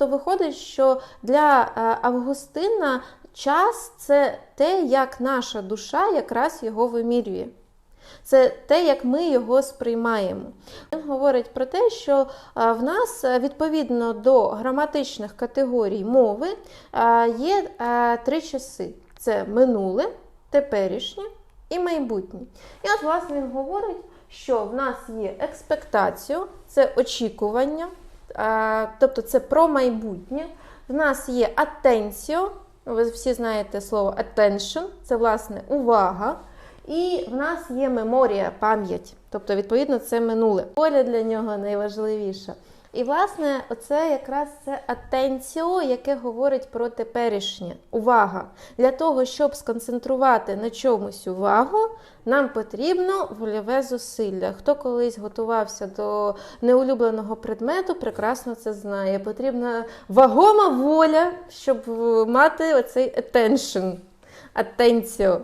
тобто виходить, що для е, Августина час це те, як наша душа якраз його вимірює. Це те, як ми його сприймаємо. Він говорить про те, що е, в нас е, відповідно до граматичних категорій мови є три часи: це минуле, теперішнє і майбутнє. І от, власне, він говорить, що в нас є експектаціо, це очікування, тобто це про майбутнє. В нас є attention, ви всі знаєте слово attention, це власне увага. І в нас є меморія, пам'ять, тобто, відповідно, це минуле. Поля для нього найважливіша. І, власне, оце якраз це атенціо, яке говорить про теперішнє. Увага. Для того, щоб сконцентрувати на чомусь увагу, нам потрібно вольове зусилля. Хто колись готувався до неулюбленого предмету, прекрасно це знає. Потрібна вагома воля, щоб мати оцей attention, атенціо.